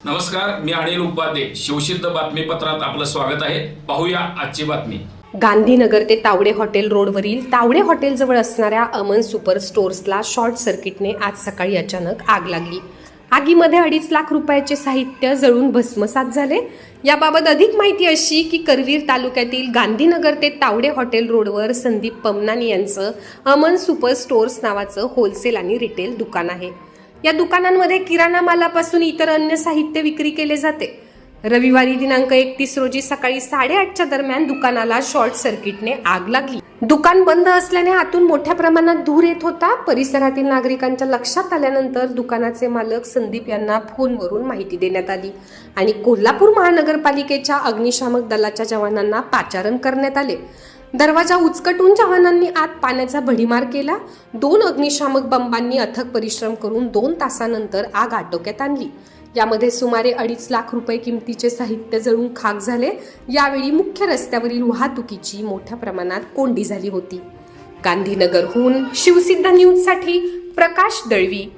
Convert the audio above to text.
नमस्कार मी अनिल उपाध्ये. शिवसिद्ध बातमीपत्रात आपलं स्वागत आहे. पाहूया आजची बातमी. गांधीनगर ते तावडे हॉटेल रोडवरील तावडे हॉटेलजवळ असणाऱ्या अमन सुपर स्टोर्सला शॉर्ट सर्किटने आज सकाळी अचानक आग लागली. आगीमध्ये अडीच लाख रुपयाचे साहित्य जळून भस्मसात झाले. याबाबत अधिक माहिती अशी की करवीर तालुक्यातील गांधीनगर ते तावडे हॉटेल रोडवर संदीप पमनानी यांचं अमन सुपर स्टोर्स नावाचं होलसेल आणि रिटेल दुकान आहे. या दुकानांमध्ये किराणा मालापासून इतर अन्य साहित्य विक्री केले जाते. रविवारी दिनांक एकतीस रोजी सकाळी साडेआठच्या दरम्यान दुकानाला शॉर्ट सर्किटने आग लागली. दुकान बंद असल्याने आतून मोठ्या प्रमाणात धूर येत होता. परिसरातील नागरिकांच्या लक्षात आल्यानंतर दुकानाचे मालक संदीप यांना फोनवरून माहिती देण्यात आली आणि कोल्हापूर महानगरपालिकेच्या अग्निशामक दलाच्या जवानांना पाचारण करण्यात आले. दरवाजा उचकटून जवानांनी आत पाण्याचा भडीमार केला. दोन अग्निशामक बंबांनी अथक परिश्रम करून दोन तासानंतर आग आटोक्यात आणली. यामध्ये सुमारे अडीच लाख रुपये किमतीचे साहित्य जळून खाक झाले. यावेळी मुख्य रस्त्यावरील वाहतुकीची मोठ्या प्रमाणात कोंडी झाली होती. गांधीनगरहून शिवसिद्ध न्यूजसाठी प्रकाश दळवी.